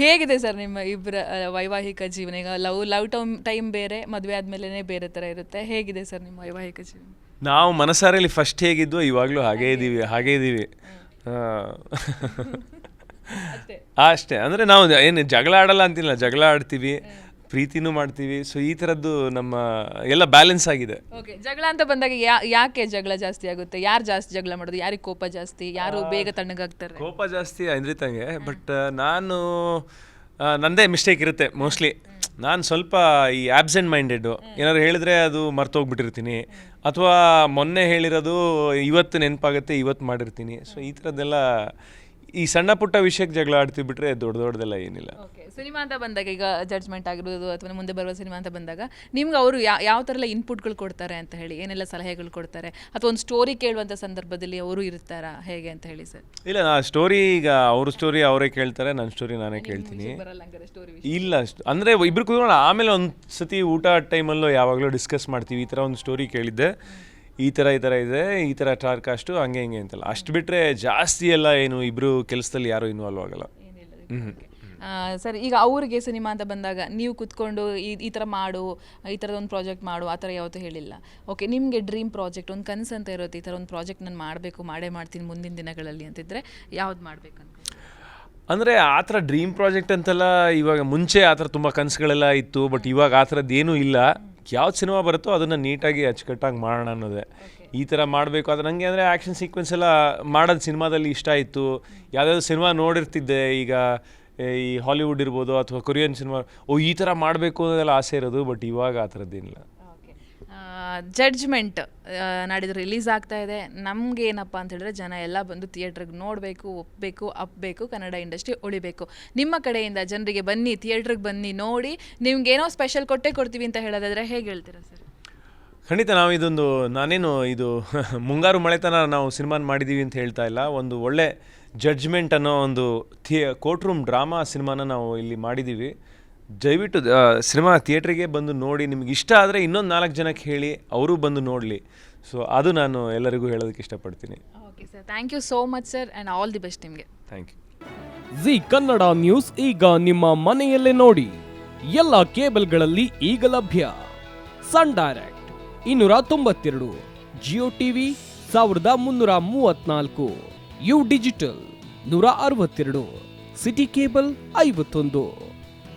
ಹೇಗಿದೆ ಸರ್ ನಿಮ್ಮ ಇಬ್ಬರ ವೈವಾಹಿಕ ಜೀವನ? ಈಗ ಲವ್ ಲವ್ ಟೈಮ್ ಟೈಮ್ ಬೇರೆ ಮದುವೆ ಆದಮೇಲೆ ಬೇರೆ ಥರ ಇರುತ್ತೆ. ಹೇಗಿದೆ ಸರ್ ನಿಮ್ಮ ವೈವಾಹಿಕ ಜೀವನ? ನಾವು ಮನಸಾರಲ್ಲಿ ಫಸ್ಟ್ ಹೇಗಿದ್ವೋ ಇವಾಗಲೂ ಹಾಗೇ ಇದ್ದೀವಿ ಹಾಗೇ ಇದ್ದೀವಿ. ಅಷ್ಟೇ. ಅಂದರೆ ನಾವು ಏನು ಜಗಳ ಆಡಲ್ಲ ಅಂತಿಲ್ಲ ಜಗಳ ಆಡ್ತೀವಿ. ಪ್ರೀತಿನೂ ಮಾಡ್ತೀವಿ. ಸೊ ಈ ಥರದ್ದು ನಮ್ಮ ಎಲ್ಲ ಬ್ಯಾಲೆನ್ಸ್ ಆಗಿದೆ. ಓಕೆ ಜಗಳ ಅಂತ ಬಂದಾಗ ಯಾ ಯಾಕೆ ಜಗಳ ಜಾಸ್ತಿ ಆಗುತ್ತೆ? ಯಾರು ಜಾಸ್ತಿ ಜಗಳ ಮಾಡೋದು? ಯಾರಿಗೆ ಕೋಪ ಜಾಸ್ತಿ? ಯಾರು ಬೇಗ ತಣ್ಣಗಾಗ್ತಾರೆ? ಕೋಪ ಜಾಸ್ತಿ ಐಂದ್ರಿತಂಗೆ ಬಟ್ ನಾನು ಆ, ನಂದೇ ಮಿಸ್ಟೇಕ್ ಇರುತ್ತೆ ಮೋಸ್ಟ್ಲಿ ನಾನು ಸ್ವಲ್ಪ ಈ ಆಬ್ಸೆಂಟ್ ಮೈಂಡೆಡ್ ಏನಾದ್ರು ಹೇಳಿದ್ರೆ ಅದು ಮರ್ತೋಗ್ಬಿಟ್ಟಿರ್ತೀನಿ. ಅಥವಾ ಮೊನ್ನೆ ಹೇಳಿರೋದು ಇವತ್ತು ನೆನಪಾಗುತ್ತೆ ಇವತ್ತು ಮಾಡಿರ್ತೀನಿ. ಸೊ ಈ ಥರದ್ದೆಲ್ಲ ಈ ಸಣ್ಣ ಪುಟ್ಟ ವಿಷಯಕ್ಕೆ ಜಗಳ ಆಡ್ತೀವಿ ಬಿಟ್ರೆ ದೊಡ್ಡ ದೊಡ್ಡದೆಲ್ಲ ಏನಿಲ್ಲ. ಓಕೆ ಸಿನಿಮಾ ಅಂತ ಬಂದಾಗ ಈಗ ಜಡ್ಜ್ಮೆಂಟ್ ಆಗಿರೋದು ಅಥವಾ ಮುಂದೆ ಬರುವ ಸಿನಿಮಾ ಅಂತ ಬಂದಾಗ ನಿಮ್ಗೆ ಅವರು ಯಾವ ಥರ ಎಲ್ಲ ಇನ್ಪುಟ್ಗಳು ಕೊಡ್ತಾರೆ ಅಂತ ಹೇಳಿ ಏನೆಲ್ಲ ಸಲಹೆಗಳು ಕೊಡ್ತಾರೆ? ಅಥವಾ ಒಂದು ಸ್ಟೋರಿ ಕೇಳುವಂಥ ಸಂದರ್ಭದಲ್ಲಿ ಅವರು ಇರ್ತಾರಾ? ಹೇಗೆ ಅಂತ ಹೇಳಿ ಸರ್. ಇಲ್ಲ ನಾ ಸ್ಟೋರಿ ಈಗ ಅವ್ರ ಸ್ಟೋರಿ ಅವರೇ ಕೇಳ್ತಾರೆ ನನ್ನ ಸ್ಟೋರಿ ನಾನೇ ಕೇಳ್ತೀನಿ. ಬರಲ್ಲ ಹಂಗಾರೆ ಸ್ಟೋರಿ ಇಲ್ಲ ಅಷ್ಟು ಅಂದರೆ ಇಬ್ರು ಕೂತ್ಕೊಂಡು ಆಮೇಲೆ ಒಂದು ಸತಿ ಊಟ ಟೈಮಲ್ಲೂ ಯಾವಾಗಲೂ ಡಿಸ್ಕಸ್ ಮಾಡ್ತೀವಿ ಈ ಥರ ಒಂದು ಸ್ಟೋರಿ ಕೇಳಿದ್ದೆ. ಈ ಥರ ಈ ಥರ ಇದೆ ಈ ಥರ ಟಾರ್ ಕಾಸ್ಟು ಹಂಗೆ ಹಿಂಗೆ ಅಂತಲ್ಲ. ಅಷ್ಟು ಬಿಟ್ಟರೆ ಜಾಸ್ತಿ ಎಲ್ಲ ಏನು ಇಬ್ಬರು ಕೆಲಸದಲ್ಲಿ ಯಾರೂ ಇನ್ವಾಲ್ವ್ ಆಗಲ್ಲ. ಸರ್ ಈಗ ಅವ್ರಿಗೆ ಸಿನಿಮಾ ಅಂತ ಬಂದಾಗ ನೀವು ಕುತ್ಕೊಂಡು ಈ ಈ ಥರ ಮಾಡು ಈ ಥರದ ಒಂದು ಪ್ರಾಜೆಕ್ಟ್ ಮಾಡು ಆ ಥರ ಯಾವತ್ತೂ ಹೇಳಿಲ್ಲ. ಓಕೆ ನಿಮಗೆ ಡ್ರೀಮ್ ಪ್ರಾಜೆಕ್ಟ್ ಒಂದು ಕನಸು ಅಂತ ಇರುತ್ತೆ ಈ ಥರ ಒಂದು ಪ್ರಾಜೆಕ್ಟ್ ನಾನು ಮಾಡಬೇಕು ಮಾಡೇ ಮಾಡ್ತೀನಿ ಮುಂದಿನ ದಿನಗಳಲ್ಲಿ ಅಂತಿದ್ರೆ ಯಾವ್ದು ಮಾಡಬೇಕು ಅಂತ ಅಂದರೆ ಆ ಥರ ಡ್ರೀಮ್ ಪ್ರಾಜೆಕ್ಟ್ ಅಂತೆಲ್ಲ ಇವಾಗ ಮುಂಚೆ ಆ ಥರ ತುಂಬ ಕನಸುಗಳೆಲ್ಲ ಇತ್ತು ಬಟ್ ಇವಾಗ ಆ ಥರದ್ದು ಏನೂ ಇಲ್ಲ. ಯಾವ್ದು ಸಿನಿಮಾ ಬರುತ್ತೋ ಅದನ್ನು ನೀಟಾಗಿ ಅಚ್ಚುಕಟ್ಟಾಗಿ ಮಾಡೋಣ ಅನ್ನೋದೇ. ಈ ಥರ ಮಾಡಬೇಕು. ಆದರೆ ನನಗೆ ಅಂದರೆ ಆ್ಯಕ್ಷನ್ ಸೀಕ್ವೆನ್ಸ್ ಎಲ್ಲ ಮಾಡೋದು ಸಿನಿಮಾದಲ್ಲಿ ಇಷ್ಟ ಆಯಿತು. ಯಾವುದಾದ್ರು ಸಿನಿಮಾ ನೋಡಿರ್ತಿದ್ದೆ. ಈಗ ಈ ಹಾಲಿವುಡ್ ಇರ್ಬೋದು ಅಥವಾ ಕೊರಿಯನ್ ಸಿನಿಮಾ ಓ ಈ ಥರ ಮಾಡಬೇಕು ಅನ್ನೋದೆಲ್ಲ ಆಸೆ ಇರೋದು ಬಟ್ ಇವಾಗ ಆ ಥರದ್ದೇನಿಲ್ಲ ಜಡ್ಜ್ಮೆಂಟ್ ನಾಡಿದ್ದು ರಿಲೀಸ್ ಆಗ್ತಾ ಇದೆ. ನಮ್ಗೆ ಏನಪ್ಪ ಅಂತ ಹೇಳಿದ್ರೆ ಜನ ಎಲ್ಲ ಬಂದು ಥಿಯೇಟ್ರಿಗೆ ನೋಡಬೇಕು ಒಪ್ಪಬೇಕು ಅಪ್ಪಬೇಕು ಕನ್ನಡ ಇಂಡಸ್ಟ್ರಿ ಉಳಿಬೇಕು. ನಿಮ್ಮ ಕಡೆಯಿಂದ ಜನರಿಗೆ ಬನ್ನಿ, ಥಿಯೇಟ್ರಿಗೆ ಬನ್ನಿ, ನೋಡಿ, ನಿಮ್ಗೇನೋ ಸ್ಪೆಷಲ್ ಕೊಟ್ಟೆ ಕೊಡ್ತೀವಿ ಅಂತ ಹೇಳೋದಾದ್ರೆ ಹೇಗೆ ಹೇಳ್ತೀರಾ ಸರ್? ಖಂಡಿತ ನಾವು ಇದೊಂದು, ನಾನೇನು ಇದು ಮುಂಗಾರು ಮಳೆತನ ನಾವು ಸಿನಿಮಾನ ಮಾಡಿದ್ದೀವಿ ಅಂತ ಹೇಳ್ತಾ ಇಲ್ಲ. ಒಂದು ಒಳ್ಳೆ ಜಡ್ಜ್ಮೆಂಟ್ ಅನ್ನೋ ಒಂದು ಥಿಯ ಕೋರ್ಟ್ ರೂಮ್ ಡ್ರಾಮಾ ಸಿನಿಮಾನ ನಾವು ಇಲ್ಲಿ ಮಾಡಿದ್ದೀವಿ ದಯವಿಟ್ಟು ಸಿನಿಮಾ ಥಿಯೇಟ್ರಿಗೆ ಬಂದು ನೋಡಿ ನಿಮ್ಗೆ ಇಷ್ಟ ಆದರೆ ಇನ್ನೊಂದು ನಾಲ್ಕು ಜನಕ್ಕೆ ಹೇಳಿ ಅವರು ಬಂದು ನೋಡಲಿ. ಸೊ ಅದು ನಾನು ಎಲ್ಲರಿಗೂ ಹೇಳೋದಕ್ಕೆ ಇಷ್ಟಪಡ್ತೀನಿ. Okay sir thank you so much sir and all the best ನಿಮಗೆ. Thank you Zee Kannada news ಈಗ ನಿಮ್ಮ ಮನೆಯಲ್ಲೇ ನೋಡಿ. ಎಲ್ಲ ಕೇಬಲ್ಗಳಲ್ಲಿ ಈಗ ಲಭ್ಯ. ಸನ್ ಡೈರೆಕ್ಟ್ ಇನ್ನೂರ ತೊಂಬತ್ತೆರಡು ಜಿಯೋ ಟಿವಿ ಸಾವಿರದ ಮುನ್ನೂರ ಮೂವತ್ನಾಲ್ಕು ಯು ಡಿಜಿಟಲ್ ನೂರ ಅರವತ್ತೆರಡು ಸಿಟಿ ಕೇಬಲ್ ಐವತ್ತೊಂದು.